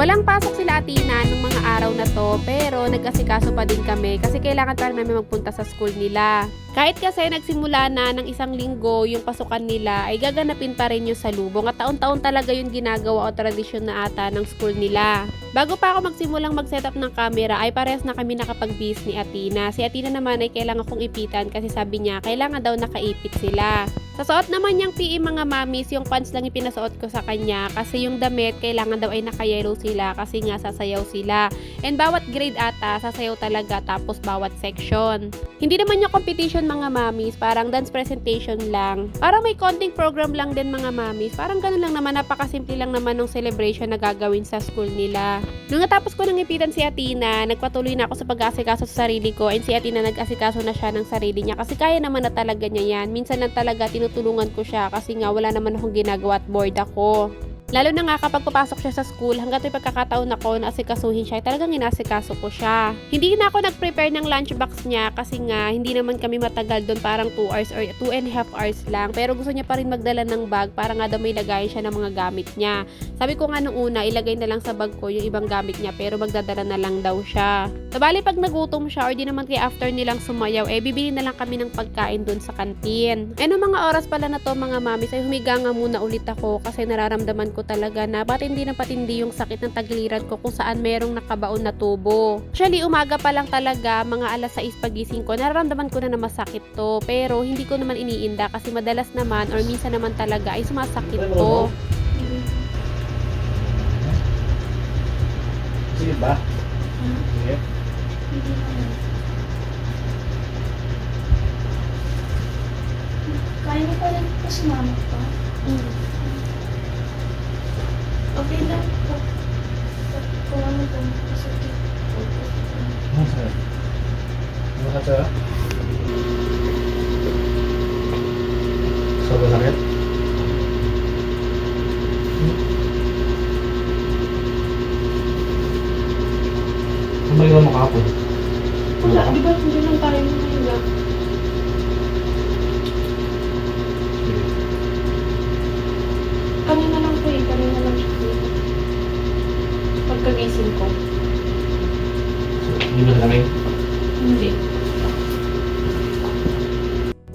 Walang pasok sila Atina nung mga araw na to, pero nag-asikaso pa din kami kasi kailangan pa namin magpunta sa school nila. Kahit kasi nagsimula na ng isang linggo yung pasukan nila, ay gaganapin pa rin yung salubong at taon-taon talaga yung ginagawa o tradisyon na ata ng school nila. Bago pa ako magsimulang mag-setup ng camera, ay parehas na kami nakapag-bis ni Atina. Si Atina naman ay kailangan kong ipitan kasi sabi niya, kailangan daw nakaipit sila. Sa suot naman niyang PE mga mamis, yung pants lang yung pinasuot ko sa kanya kasi yung damit kailangan daw ay naka-yellow sila kasi nga sasayaw sila. And bawat grade ata, sasayaw talaga tapos bawat section. Hindi naman yung competition mga mamis, parang dance presentation lang. Parang may konting program lang din mga mamis. Parang ganun lang naman, napakasimple lang naman ng celebration na gagawin sa school nila. Nung natapos ko nang ipitan si Atina, nagpatuloy na ako sa pag-aasikaso sa sarili ko and si Atina nag-asikaso na siya ng sarili niya kasi kaya naman na talaga niya yan. Minsan lang talaga tinutulungan ko siya kasi nga wala naman akong ginagawa at bored ako. Lalo na nga kapag papasok siya sa school, hanggat may pagkakataon ako na asikasuhin siya, talagang inasikaso ko siya. Hindi na ako nag-prepare ng lunchbox niya kasi nga hindi naman kami matagal doon, parang 2 hours or 2 and a half hours lang. Pero gusto niya pa rin magdala ng bag para nga daw may lagayan siya ng mga gamit niya. Sabi ko nga nung una, ilagay na lang sa bag ko yung ibang gamit niya pero magdadala na lang daw siya. Sabali pag nagutom siya or di naman kaya after nilang sumayaw, eh bibili na lang kami ng pagkain doon sa kantin. Eh mga oras pala na to mga mami, ay humiga nga muna ulit ako kasi nararamdaman ko talaga na patindi na patindi yung sakit ng tagiliran ko kung saan merong nakabaon na tubo. Actually, umaga pa lang talaga, mga alas 6 pagising ko, nararamdaman ko na na masakit to. Pero hindi ko naman iniinda kasi madalas naman or minsan naman talaga ay sumasakit to. Sige ba? Sige. Kaya mo pala po sumama pa. Okay Ano ka sa'yo? Sobrang sakit? Kumali ka makapon. Wala, di ba hindi lang tayo? Sige. Kanina lang po eh, kanina lang siya po. Pagkagising ko. Hindi ba nalamig? Hindi.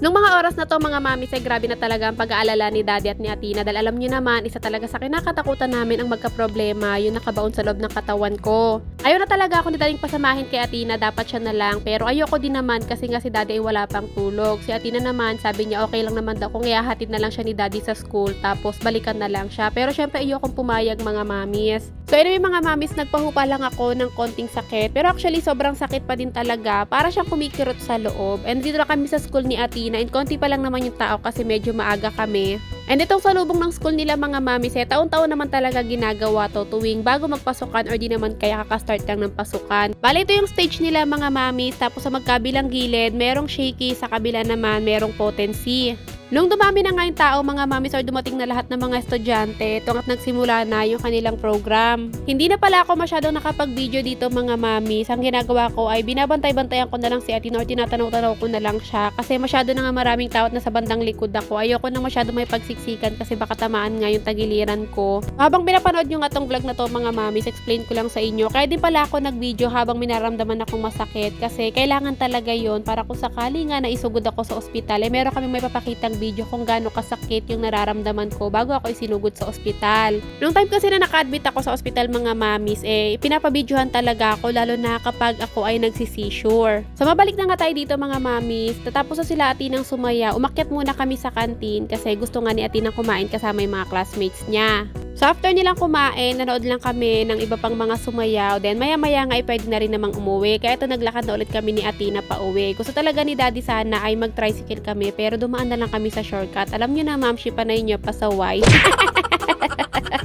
Nung mga oras na to mga mami, ay grabe na talaga ang pag-aalala ni Daddy at ni Atina dahil alam nyo naman, isa talaga sa kinakatakutan namin ang magka-problema, yung nakabaon sa loob ng katawan ko. Ayaw na talaga ako ni Daddy pasamahin kay Atina, dapat siya na lang, pero ayoko din naman kasi nga si Daddy ay wala pang tulog. Si Atina naman, sabi niya okay lang naman daw kung iahatid na lang siya ni Daddy sa school, tapos balikan na lang siya. Pero syempre ayokong pumayag mga mamis. So anyway mga mamis, nagpahupa lang ako ng konting sakit, pero actually sobrang sakit pa din talaga, para siyang kumikirot sa loob. And dito na kami sa school ni Atina, and konti pa lang naman yung tao kasi medyo maaga kami. And itong salubong ng school nila mga mamis, eh, taon-taon naman talaga ginagawa to tuwing bago magpasukan or di naman kaya kakastart lang ng pasukan. Bale, ito yung stage nila mga mamis, tapos sa magkabilang gilid, merong shaky, sa kabila naman, merong potency. Nung dumami na nga yung tao, mga mamis, or dumating na lahat ng mga estudyante, ito at nagsimula na yung kanilang program. Hindi na pala ako masyadong nakapag-video dito mga mamis. Ang ginagawa ko ay binabantay-bantayan ko na lang si Atin or tinatanaw-tanaw ko na lang siya kasi masyado na nga maraming tao at nasa bandang likod ako. Ayoko na masyado may pagsiksikan kasi baka tamaan nga yung tagiliran ko. Habang pinapanood nyo nga tong vlog na to mga mamis, explain ko lang sa inyo. Kaya din pala ako nag-video habang minaramdaman akong masakit kasi kailangan talaga yon para kung sakali nga na isugod ako sa ospital, eh meron kami may papakitang video kung gaano kasakit yung nararamdaman ko bago ako isinugod sa ospital. Nung time kasi na naka-admit ako sa ospital mga mamis, eh pinapabidyohan talaga ako lalo na kapag ako ay nagsisisure. So mabalik na nga tayo dito mga mamis. Tatapos na sila atin ng sumaya, umakyat muna kami sa kantin kasi gusto nga ni atin ng kumain kasama yung mga classmates niya. So after nilang kumain, nanood lang kami ng iba pang mga sumayaw. Then maya-maya nga ay pwede na rin namang umuwi. Kaya ito naglakad na ulit kami ni Atina pa uwi. Gusto talaga ni Daddy sana ay mag-tricycle kami pero dumaan na lang kami sa shortcut. Alam niyo na ma'am, panay niyo pasaway.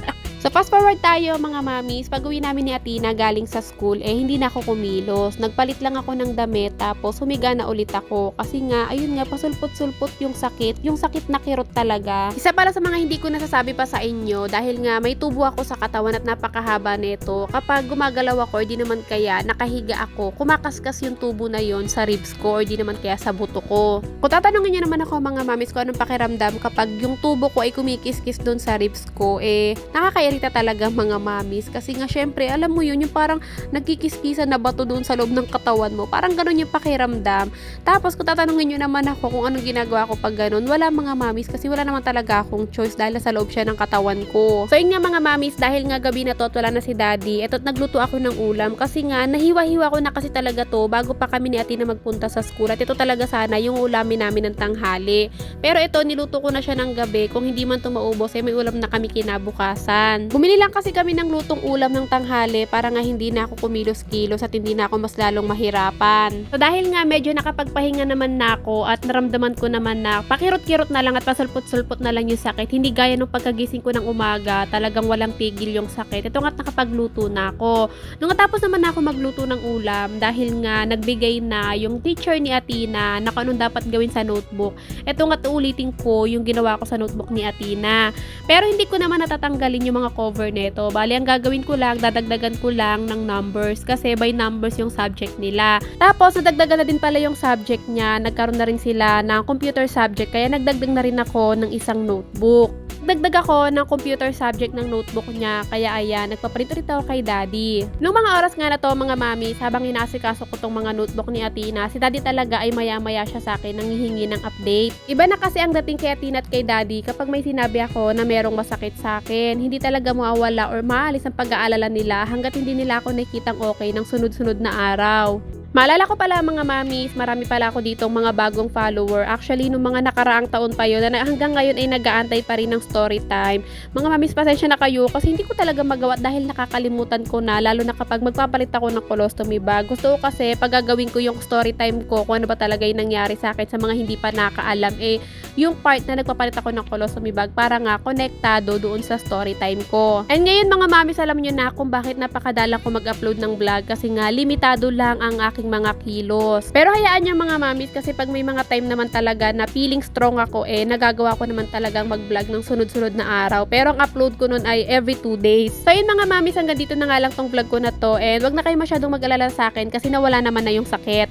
Fast forward tayo mga mamis, pag uwi namin ni Atina galing sa school, eh hindi na ako kumilos. Nagpalit lang ako ng damit, tapos humiga na ulit ako. Kasi nga, ayun nga, pasulpot-sulpot yung sakit. Yung sakit na kirot talaga. Isa pala sa mga hindi ko nasasabi pa sa inyo, dahil nga may tubo ako sa katawan at napakahaba nito. Kapag gumagalaw ako, or di naman kaya, nakahiga ako, kumakaskas yung tubo na yon sa ribs ko, or di naman kaya sa buto ko. Kung tatanungin niyo naman ako mga mamis ko anong pakiramdam kapag yung tubo ko ay kumikis-kis doon sa ribs ko, eh, nakaka makita talaga mga mamis. Kasi nga syempre, alam mo yun, yung parang nagkikiskisan na bato doon sa loob ng katawan mo. Parang ganun yung pakiramdam. Tapos kung tatanungin nyo naman ako kung anong ginagawa ko pag ganun, wala mga mamis kasi wala naman talaga akong choice dahil sa loob siya ng katawan ko. So yun nga mga mamis, dahil nga gabi na to at wala na si daddy, eto't nagluto ako ng ulam kasi nga nahiwa-hiwa ko na kasi talaga to bago pa kami ni ate na magpunta sa school at ito talaga sana yung ulamin namin ng tanghali. Pero ito, niluto ko na siya ng gabi. Kung hindi man to maubos, eh may ulam na kami kinabukasan. Bumili lang kasi kami ng lutong ulam ng tanghali para nga hindi na ako kumilos-kilos at hindi na ako mas lalong mahirapan. So dahil nga medyo nakapagpahinga naman na ako at naramdaman ko naman na pakirot-kirot na lang at pasulpot-sulpot na lang yung sakit. Hindi gaya nung pagkagising ko ng umaga, talagang walang tigil yung sakit. Ito nga't nakapagluto na ako. Nung natapos naman na ako magluto ng ulam dahil nga nagbigay na yung teacher ni Atina na kung anong dapat gawin sa notebook. Ito nga't uulitin ko yung ginawa ko sa notebook ni Atina. Pero hindi ko naman natatanggalin yung mga cover nito. Bali, ang gagawin ko lang, dadagdagan ko lang ng numbers kasi by numbers yung subject nila. Tapos, nadagdagan na din pala yung subject niya. Nagkaroon na rin sila ng computer subject kaya nagdagdag na rin ako ng isang notebook. Dagdag ako ng computer subject ng notebook niya, kaya ayan, nagpaprint ulit ako kay daddy. Nung mga oras nga na to, mga mami, habang inaasikaso ko tong mga notebook ni Atina, si daddy talaga ay maya-maya siya sa akin nang hihingi ng update. Iba na kasi ang dating kay Atina at kay daddy kapag may sinabi ako na merong masakit sa akin, hindi talaga mawawala or maalis ang pag-aalala nila hanggat hindi nila ako nakikitang okay ng sunod-sunod na araw. Maalala ko pala mga mamis, marami pala ako ditong mga bagong follower. Actually, nung mga nakaraang taon pa yun, na hanggang ngayon ay nag-aantay pa rin ng story time. Mga mamis, pasensya na kayo kasi hindi ko talaga magawa dahil nakakalimutan ko na, lalo na kapag magpapalit ako ng colostomy bag. Gusto ko kasi pag gagawin ko yung story time ko, kung ano ba talaga yung nangyari sa akin sa mga hindi pa nakaalam, eh, yung part na nagpapalit ako ng colostomy bag para nga konektado doon sa story time ko. And ngayon mga mamis, alam nyo na kung bakit napakadalang ko mag-upload ng vlog kasi nga limitado lang ang aking mga kilos. Pero hayaan nyo mga mamis kasi pag may mga time naman talaga na feeling strong ako eh, nagagawa ko naman talagang mag-vlog ng sunod-sunod na araw. Pero ang upload ko nun ay every 2 days. So yun mga mamis, hanggang dito na nga lang tong vlog ko na to and wag na kayo masyadong mag-alala sa akin kasi nawala naman na yung sakit.